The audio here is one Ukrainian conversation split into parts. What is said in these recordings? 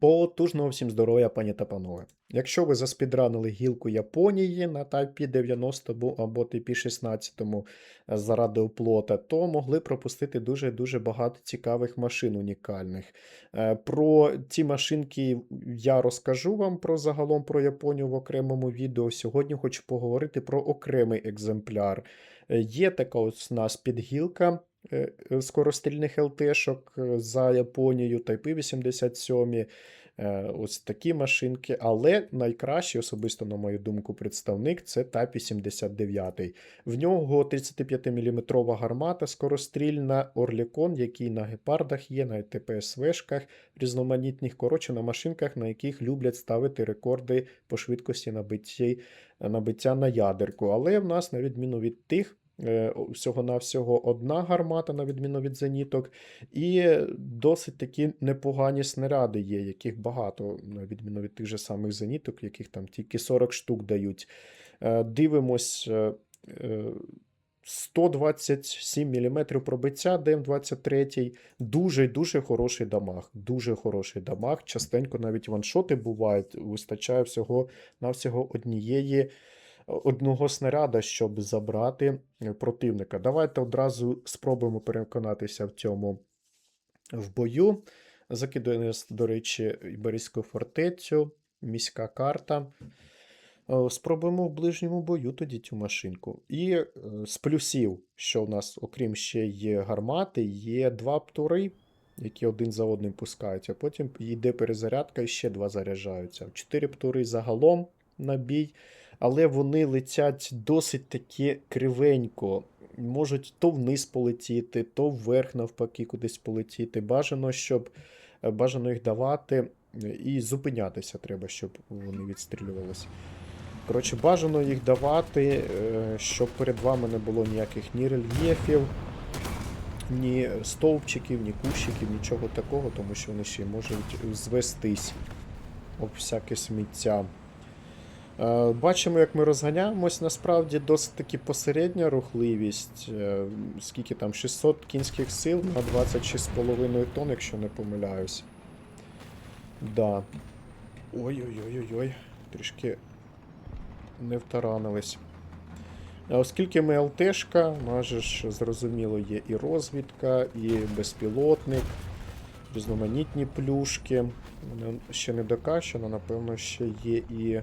Потужного всім здоров'я, пані та панове. Якщо ви заспідранили гілку Японії на тайпі 90 або типі 16 заради оплота, то могли пропустити дуже-дуже багато цікавих машин унікальних. Е, Про ці машинки я розкажу вам про загалом про Японію в окремому відео. Сьогодні хочу поговорити про окремий екземпляр. Е, Є така ось у нас підгілка е, е, скорострільних ЛТшок е, за Японією, Тайпи 87. е, Ось такі машинки, але найкращий, особисто, на мою думку, представник це Тайп 89. В нього 35-мм гармата скорострільна Орлікон, який на гепардах є, на ТПСВшках різноманітних, коротше, на машинках, на яких люблять ставити рекорди по швидкості набитті, набиття на ядерку. Але в нас, на відміну від тих, е, всього-навсього одна гармата, на відміну від зеніток, і досить такі непогані снаряди є, яких багато, на відміну від тих же самих зеніток, яких там тільки 40 штук дають. Е, Дивимось. е, е, 127 мм пробиття ДМ-23. Дуже дуже хороший дамаг. Дуже хороший дамаг. Частенько навіть ваншоти бувають. Вистачає всього навсього однієї одного снаряда, щоб забрати е, противника. Давайте одразу спробуємо переконатися в цьому в бою. Закидує до речі, Іберійську фортецю, міська карта. Е, Спробуємо в ближньому бою тоді цю машинку. І е, з плюсів, що в нас, окрім ще є гармати, є два птури, які один за одним пускаються. Потім йде перезарядка і ще два заряджаються. Чотири птури загалом на бій, але вони летять досить таки кривенько. Можуть то вниз полетіти, то вверх, навпаки, кудись полетіти. Бажано, щоб е, бажано їх давати е, і зупинятися треба, щоб вони відстрілювалися. Коротше, бажано їх давати, е, щоб перед вами не було ніяких ні рельєфів, ні стовпчиків, ні кущиків, нічого такого, тому що вони ще можуть звестись об всяке сміття. Е, Бачимо, як ми розганяємось. Насправді досить таки посередня рухливість. Е, Скільки там? 600 кінських сил на 26,5 тонн, якщо не помиляюсь. Да. Ой-ой-ой-ой-ой. Трішки не втаранились. Оскільки ми ЛТшка, майже ж зрозуміло, є і розвідка, і безпілотник, різноманітні плюшки. Ще не докачана, напевно, ще є і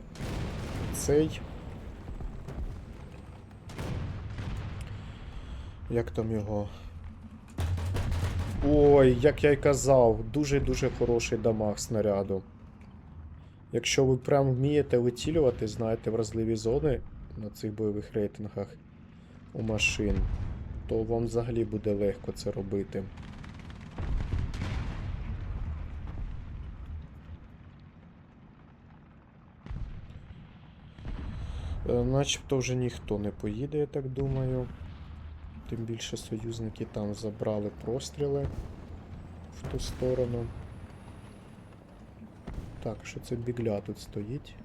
цей. Як там його? Ой, як я й казав, дуже-дуже хороший дамаг снаряду. Якщо ви прям вмієте вицілювати, знаєте вразливі зони на цих бойових рейтингах у машин, то вам взагалі буде легко це робити. Начебто вже ніхто не поїде, я так думаю. Тим більше союзники там забрали простріли в ту сторону. Так, що це бігля тут стоїть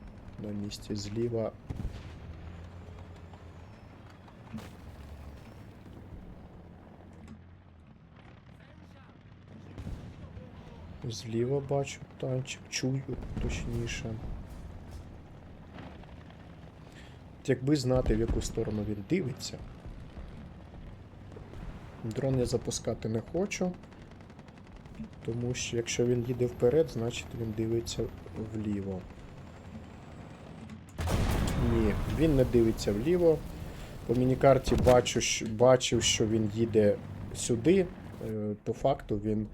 на місці зліва. Зліва бачу танчик, чую точніше. Якби знати, в яку сторону він дивиться. Дрон я запускати не хочу. Тому що якщо він їде вперед, значить він дивиться вліво. Ні, він не дивиться вліво. По мінікарті бачу, бачив, що він їде сюди. Е, По факту він.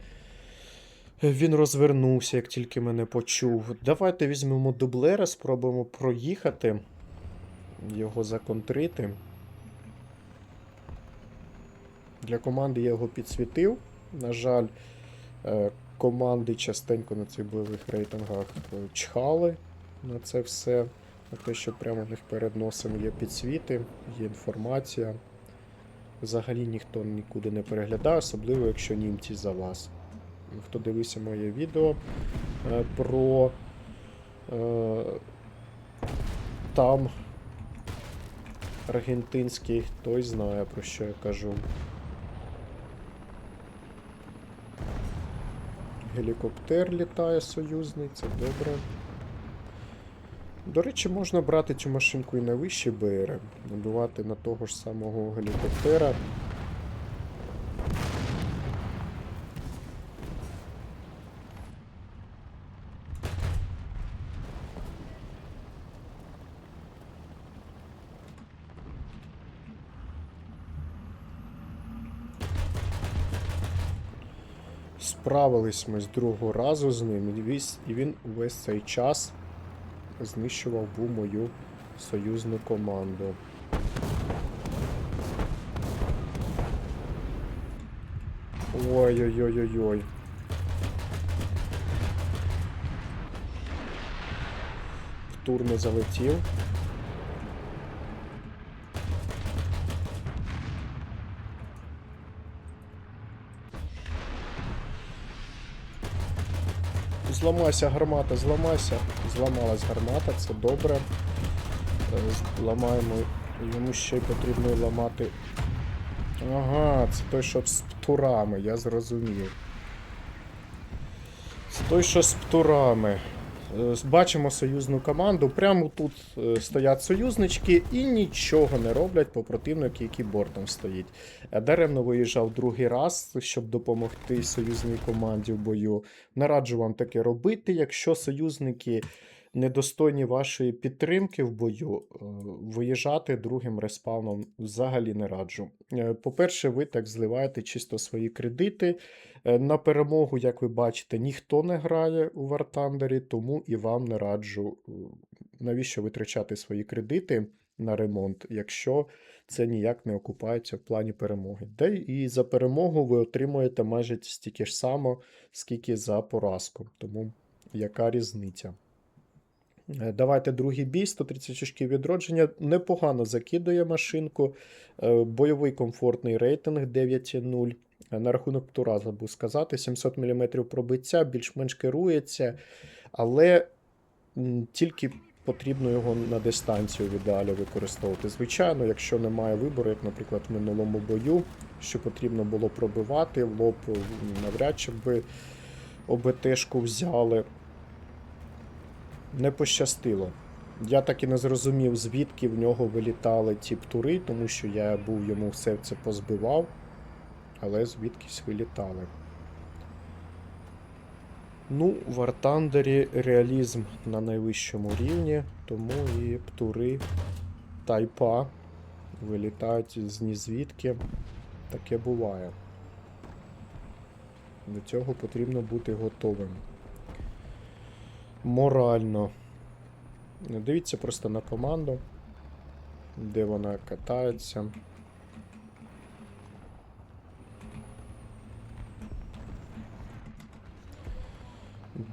Він розвернувся, як тільки мене почув. Давайте візьмемо дублера, спробуємо проїхати, його законтрити. Для команди я його підсвітив. На жаль, е, команди частенько на цих бойових рейтингах е, чхали на це все. На те, що прямо в них перед носом є підсвіти, є інформація. Взагалі ніхто нікуди не переглядає, особливо якщо німці за вас. Хто дивився моє відео е, про там аргентинський, той знає про що я кажу. Гелікоптер літає союзний, це добре. До речі, можна брати цю машинку і на вищі БР, набивати на того ж самого гелікоптера. Справились ми з другого разу з ним, і він увесь цей час знищував був мою союзну команду. Ой-ой-ой-ой-ой. Не залетів. Зламайся гармата, зламайся. Зламалась гармата, це добре. Ламаємо, Зламаємо. Йому ще й потрібно ламати. Ага, це той, що з птурами, я зрозумів. Це той, що з птурами. Е, Бачимо союзну команду. Прямо тут е, стоять союзнички і нічого не роблять по противнику, який бортом стоїть. Е, Даремно виїжджав другий раз, щоб допомогти союзній команді в бою. Не раджу вам таке робити, якщо союзники недостойні вашої підтримки в бою, виїжджати другим респауном взагалі не раджу. По-перше, ви так зливаєте чисто свої кредити. Е, На перемогу, як ви бачите, ніхто не грає у War Thunder, тому і вам не раджу, е, навіщо витрачати свої кредити на ремонт, якщо це ніяк не окупається в плані перемоги. Де і за перемогу ви отримуєте майже стільки ж само, скільки за поразку. Тому яка різниця? Е, Давайте другий бій, 130 очків відродження. Непогано закидує машинку. Бойовий комфортний рейтинг 9.0. На рахунок тура забув сказати, 700 мм пробиття, більш-менш керується, але тільки потрібно його на дистанцію в ідеалі використовувати. Звичайно, якщо немає вибору, як, наприклад, в минулому бою, що потрібно було пробивати, лоб навряд чи би ОБТшку взяли. Не пощастило. Я так і не зрозумів, звідки в нього вилітали ті птури, тому що я був йому все це позбивав, але звідкись вилітали. Ну, в Артандері реалізм на найвищому рівні, тому і птури тайпа вилітають з нізвідки. Таке буває. До цього потрібно бути готовим. Морально. Дивіться просто на команду, де вона катається.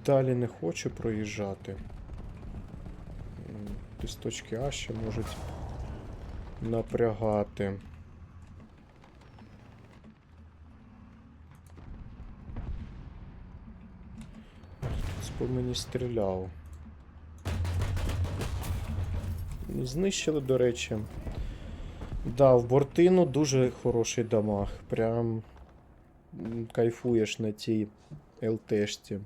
Далі не хочу проїжджати. З точки А ще можуть напрягати. Хтось по мені стріляв. Знищили, до речі. Да, в бортину дуже хороший дамаг. Прям кайфуєш на тій ЛТшці.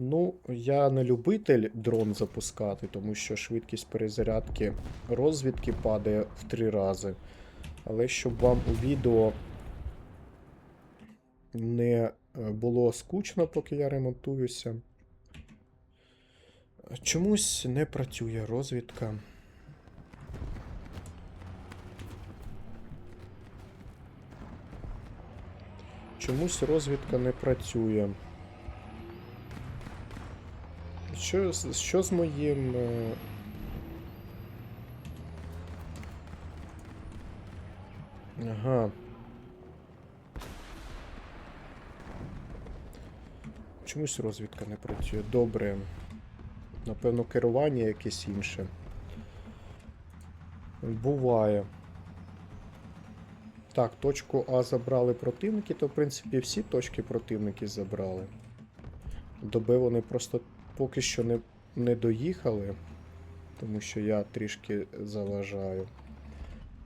Ну, я не любитель дрон запускати, тому що швидкість перезарядки розвідки падає в три рази. Але щоб вам у відео не е, було скучно, поки я ремонтуюся. Чомусь не працює розвідка. Чомусь розвідка не працює. Що, що з моїм. е, Ага. Чомусь розвідка не працює. Добре. Напевно, керування якесь інше. Буває. Так, точку А забрали противники, то в принципі всі точки противники забрали. До Б вони просто поки що не, не доїхали, тому що я трішки заважаю.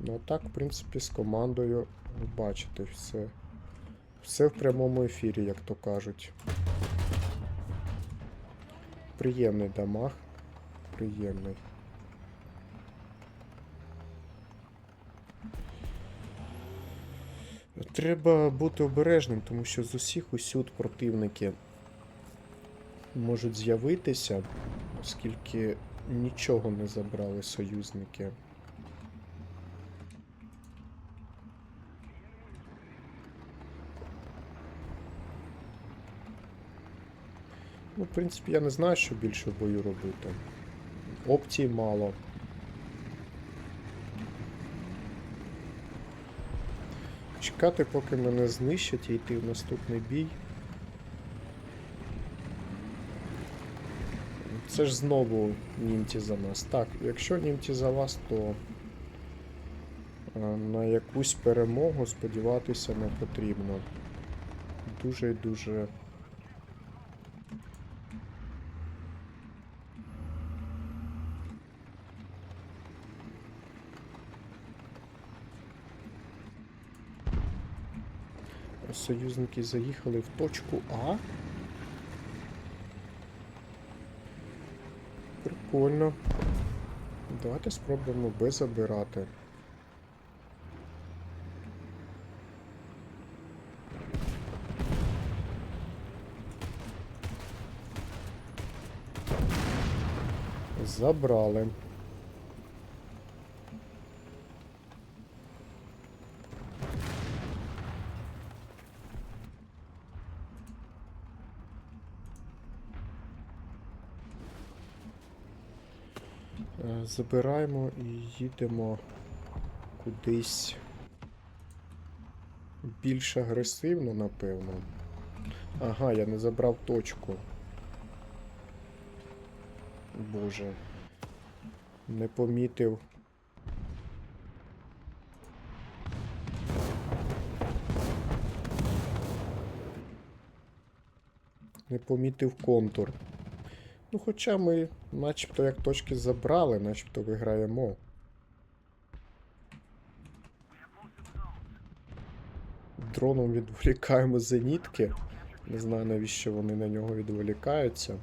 Ну так, в принципі, з командою ви бачите все. Все в прямому ефірі, як то кажуть. приємний дамаг. Приємний. Треба бути обережним, тому що з усіх усюд противники можуть з'явитися, оскільки нічого не забрали союзники. Ну, в принципі, я не знаю, що більше в бою робити. Опцій мало. Чекати, поки мене знищать і йти в наступний бій. Це ж знову німці за нас. Так, якщо німці за вас, то е, на якусь перемогу сподіватися не потрібно. Дуже і дуже. Союзники заїхали в точку А. Прикольно. Давайте спробуємо Б забирати. Забрали. Забираємо і їдемо кудись більш агресивно, напевно. Ага, я не забрав точку. Боже. Не помітив. Не помітив контур. Ну, хоча ми начебто як точки забрали, начебто виграємо. Дроном відволікаємо зенітки. Не знаю навіщо вони на нього відволікаються.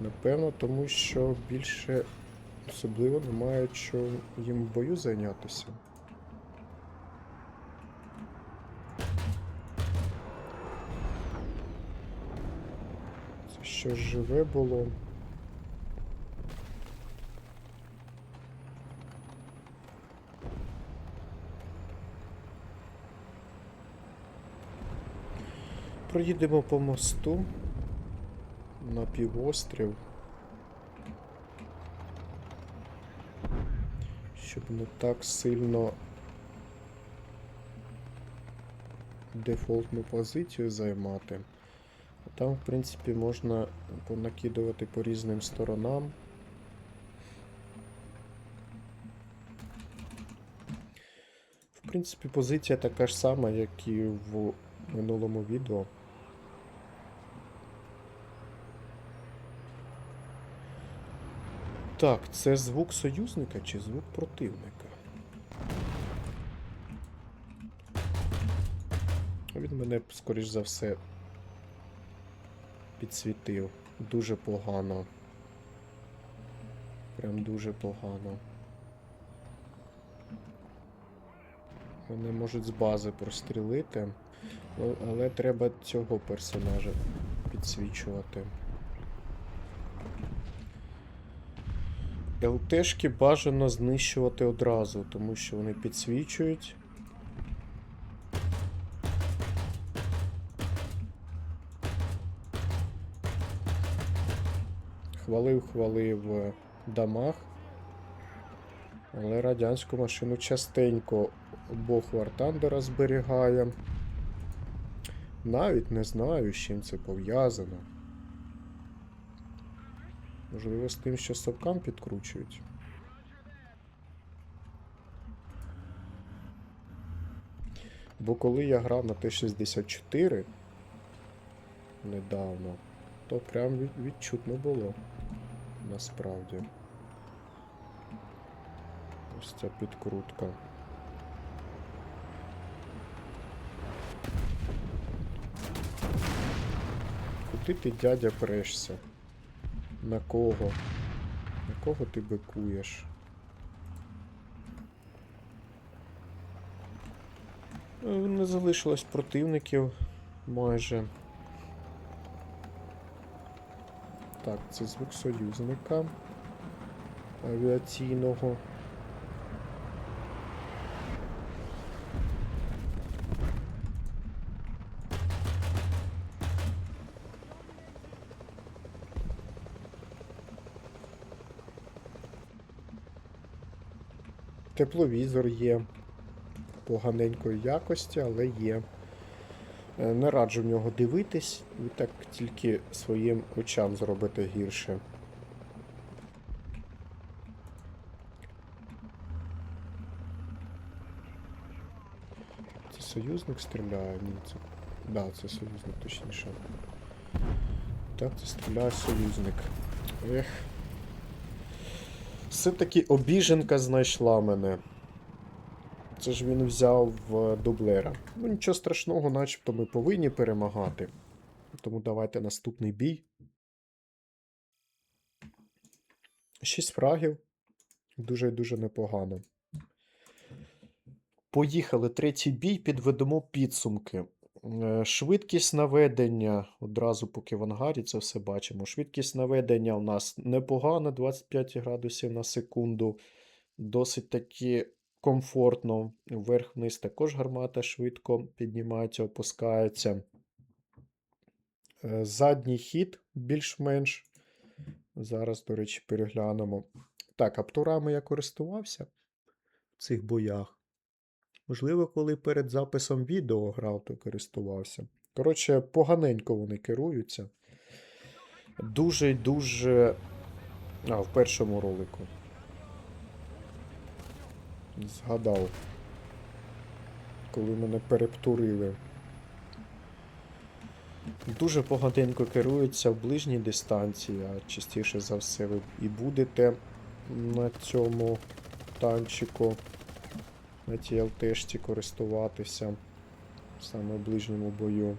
Напевно, тому що більше особливо немає що їм в бою зайнятися. Що живе було. Проїдемо по мосту на півострів. Щоб не так сильно дефолтну позицію займати. Там, в принципі, можна понакидувати по різним сторонам. В принципі, позиція така ж сама, як і в минулому відео. Так, це звук союзника чи звук противника? Він мене, скоріш за все, підсвітив. Дуже погано. Прям дуже погано. Вони можуть з бази прострілити, але- треба цього персонажа підсвічувати. ЛТшки бажано знищувати одразу, тому що вони підсвічують. Хвалив, хвалив е, дамаг. Але радянську машину частенько обох Вартандера зберігає. Навіть не знаю, з чим це пов'язано. Можливо, з тим, що совкам підкручують. Бо коли я грав на Т-64 недавно, то прям відчутно було. Насправді. Ось ця підкрутка. Куди ти, дядя, прешся? На кого? На кого ти бикуєш? Е, Не залишилось противників майже. Так, це звук союзника авіаційного. Тепловізор є поганенької якості, але є. Е, Не раджу в нього дивитись, ви так тільки своїм очам зробите гірше. Це союзник стріляє? Ні, це. Да, це союзник точніше. Так, це стріляє союзник. Ех. Все-таки обіженка знайшла мене. Це ж він взяв е, дублера. Ну нічого страшного, начебто ми повинні перемагати. Тому давайте наступний бій. Шість фрагів. Дуже дуже непогано. Поїхали. Третій бій, підведемо підсумки. Е, Швидкість наведення, одразу поки в ангарі це все бачимо. Швидкість наведення у нас непогана, 25 градусів на секунду. Досить таки комфортно. Вверх-вниз також гармата швидко піднімається, опускається. Е, Задній хід більш-менш. Зараз, до речі, переглянемо. Так, аптурами я користувався в цих боях. Можливо, коли перед записом відео грав, то користувався. Коротше, поганенько вони керуються. Дуже-дуже. А, в першому ролику. Згадав. Коли мене перептурили. Дуже поганенько керуються в ближній дистанції, а частіше за все ви і будете на цьому танчику на тій ЛТшці користуватися саме в ближньому бою.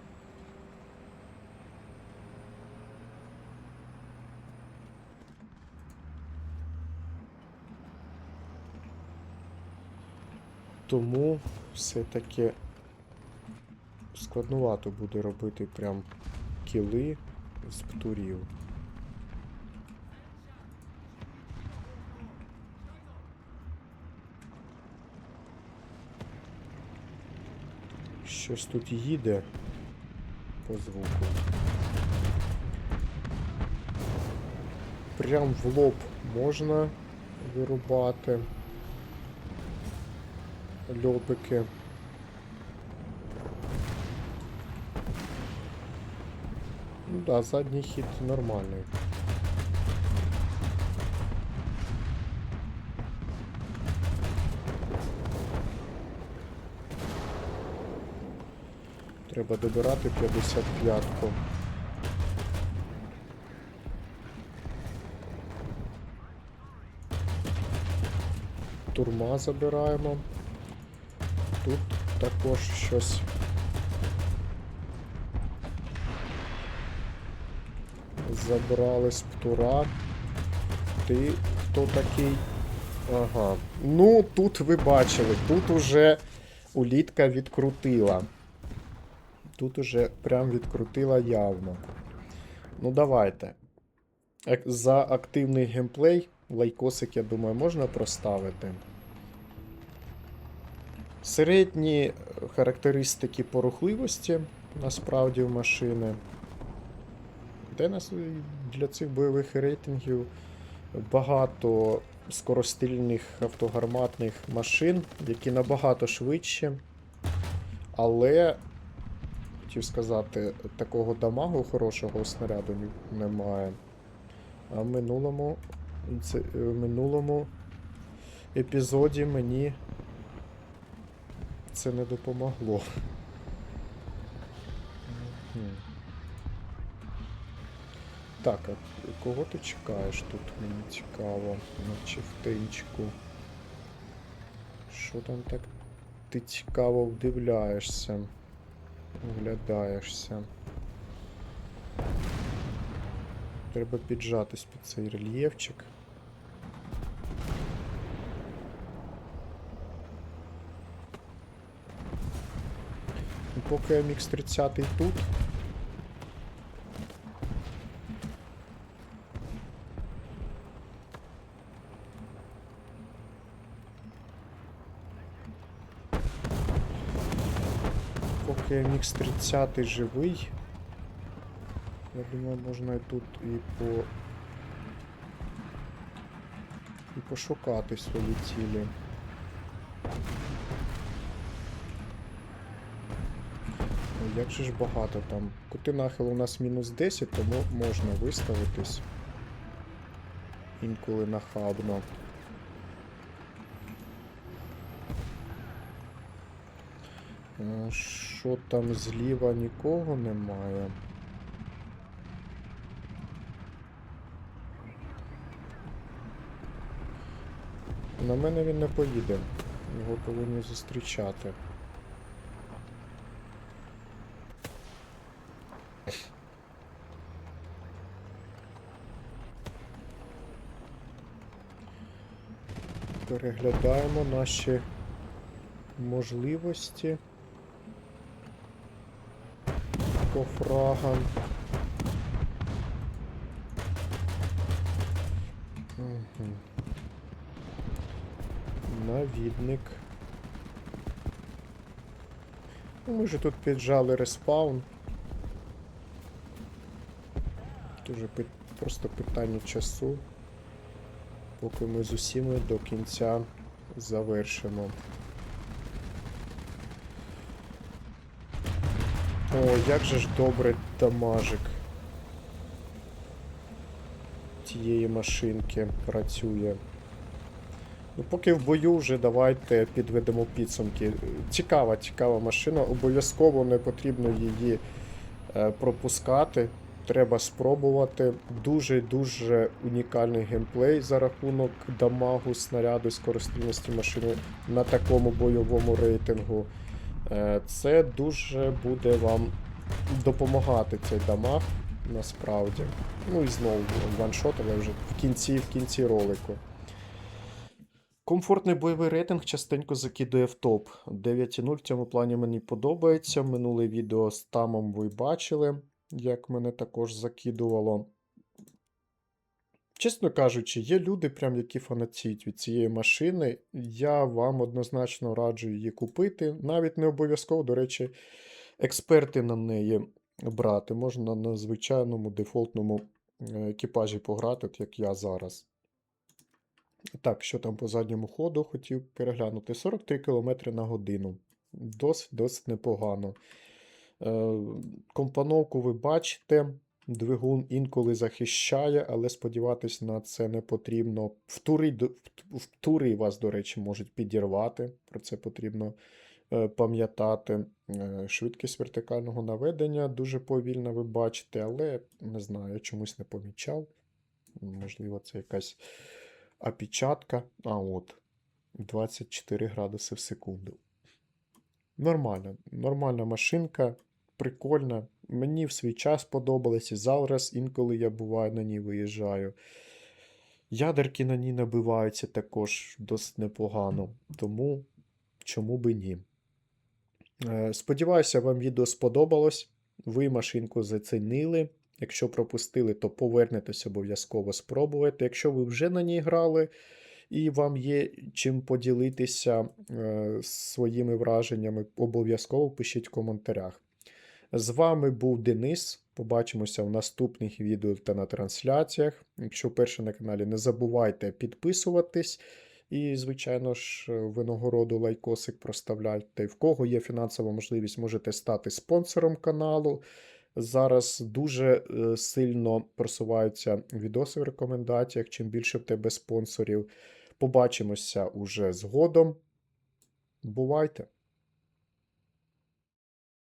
Тому все-таки складнувато буде робити прям кіли з птурів. Щось тут їде по звуку. Прям в лоб можна вирубати льобики. Ну да, задній хід нормальний. Треба добирати 55-ку. Турма забираємо. Тут також щось. Забрали з птура. Ти хто такий? Ага. Ну, тут ви бачили, тут уже улітка відкрутила. Тут уже прям відкрутила явно. Ну, давайте. За активний геймплей лайкосик, я думаю, можна проставити. Середні е, характеристики порухливості насправді в машини. Де нас е, для цих бойових рейтингів багато скоростильних автогарматних машин, які набагато швидші. Але хотів сказати, такого дамагу хорошого снаряду немає. А в минулому, е, в минулому епізоді мені це не допомогло. Так, а кого ти чекаєш тут? Мені цікаво. На чифтинчику. Що там так ти цікаво вдивляєшся? Вглядаєшся. Треба піджатись під цей рельєфчик. Поки MX 30 тут. Поки MX 30 живий. Я думаю, можна і тут і по. І пошукати свої цілі. Як же ж багато там. Кути нахил у нас мінус 10, тому можна виставитись. Інколи нахабно. Е, Що там зліва нікого немає. На мене він не поїде. Його повинні зустрічати. Переглядаємо наші можливості по фрагам. Угу. Навідник. Ну, Ми вже тут піджали респаун. Дуже просто питання часу, поки ми з усіми до кінця завершимо. О, як же ж добре дамажик тієї машинки працює. Ну, поки в бою вже давайте підведемо підсумки. Цікава, цікава машина. Обов'язково не потрібно її е, пропускати. Треба спробувати. Дуже-дуже унікальний геймплей за рахунок дамагу, снаряду, скорострільності машини на такому бойовому рейтингу. Е, Це дуже буде вам допомагати цей дамаг насправді. Ну і знову ваншот, але вже в кінці, в кінці ролику. Комфортний бойовий рейтинг частенько закидує в топ. 9.0 в цьому плані мені подобається. Минуле відео з тамом ви бачили, як мене також закидувало. Чесно кажучи, є люди, прям, які фанатіють від цієї машини. Я вам однозначно раджу її купити. Навіть не обов'язково, до речі, експерти на неї брати. Можна на звичайному дефолтному е, екіпажі пограти, от як я зараз. Так, що там по задньому ходу хотів переглянути. 43 км на годину. Досить, досить непогано. Е, компоновку ви бачите. Двигун інколи захищає, але сподіватись на це не потрібно. Втури, до- в- втури вас, до речі, можуть підірвати. Про це потрібно е, пам'ятати. Е, Швидкість вертикального наведення дуже повільна, ви бачите, але не знаю, я чомусь не помічав. Можливо, це якась опечатка. А от 24 градуси в секунду. Нормально, нормальна машинка, прикольна. Мені в свій час подобалось, і зараз інколи я буваю на ній виїжджаю. Ядерки на ній набиваються також досить непогано, тому чому би ні. Е, Сподіваюся, вам відео сподобалось. Ви машинку зацінили. Якщо пропустили, то повернетесь обов'язково спробуйте. Якщо ви вже на ній грали і вам є чим поділитися е, своїми враженнями, обов'язково пишіть в коментарях. З вами був Денис. Побачимося в наступних відео та на трансляціях. Якщо вперше на каналі, не забувайте підписуватись. І, звичайно ж, винагороду лайкосик проставляйте. В кого є фінансова можливість, можете стати спонсором каналу. Зараз дуже е, сильно просуваються відоси в рекомендаціях. Чим більше в тебе спонсорів. Побачимося уже згодом. Бувайте!